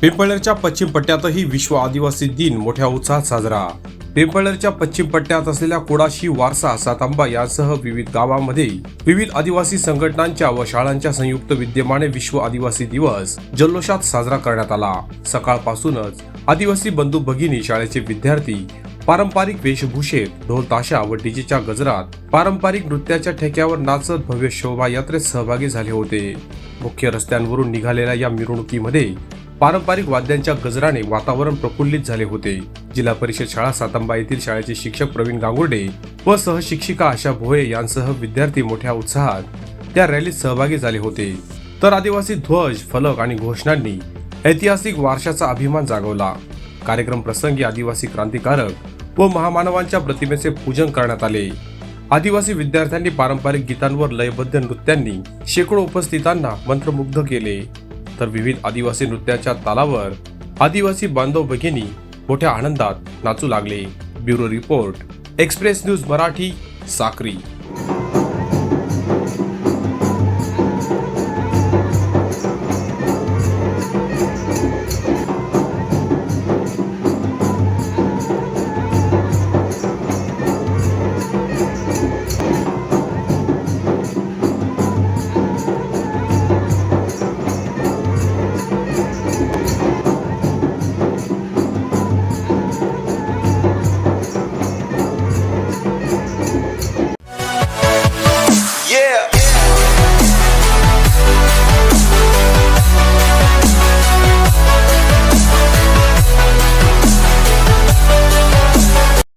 पिंपळनेरच्या पश्चिम पट्ट्यातही विश्व आदिवासी दिन मोठ्या उत्साहात साजरा. पिंपळनेरच्या पश्चिम पट्ट्यात असलेल्या कुडाशी वारसा सातांबा यासह विविध गावांमध्ये विविध आदिवासी संघटनांच्या व शाळांच्या संयुक्त विद्यमाने विश्व आदिवासी दिवस जल्लोषात साजरा करण्यात आला. सकाळपासूनच आदिवासी बंधू भगिनी शाळेचे विद्यार्थी पारंपरिक वेशभूषेत ढोल ताशा व डीजेच्या गजरात पारंपरिक नृत्याच्या ठेक्यावर नाचत भव्य शोभायात्रेत सहभागी झाले होते. मुख्य रस्त्यांवरून निघालेल्या या मिरवणुकीमध्ये पारंपरिक वाद्यांच्या गजराने वातावरण प्रफुल्लित झाले होते. जिल्हा परिषद शाळा सातंबा येथील शाळेचे शिक्षक प्रवीण गांगुर्डे व सहशिक्षिका आशा भोये यांसह विद्यार्थी मोठ्या उत्साहात त्या रॅलीत सहभागी झाले होते. तर आदिवासी ध्वज फलक आणि घोषणांनी ऐतिहासिक वारशाचा अभिमान जागवला. कार्यक्रम प्रसंगी आदिवासी क्रांतिकारक व महामानवांच्या प्रतिमेचे पूजन करण्यात आले. आदिवासी विद्यार्थ्यांनी पारंपरिक गीतांवर लयबद्ध नृत्यांनी शेकडो उपस्थितांना मंत्रमुग्ध केले. तर विविध आदिवासी नृत्याच्या तालावर आदिवासी बांधव भगिनी मोठ्या आनंदात नाचू लागले. Bureau report express news Marathi Sakri.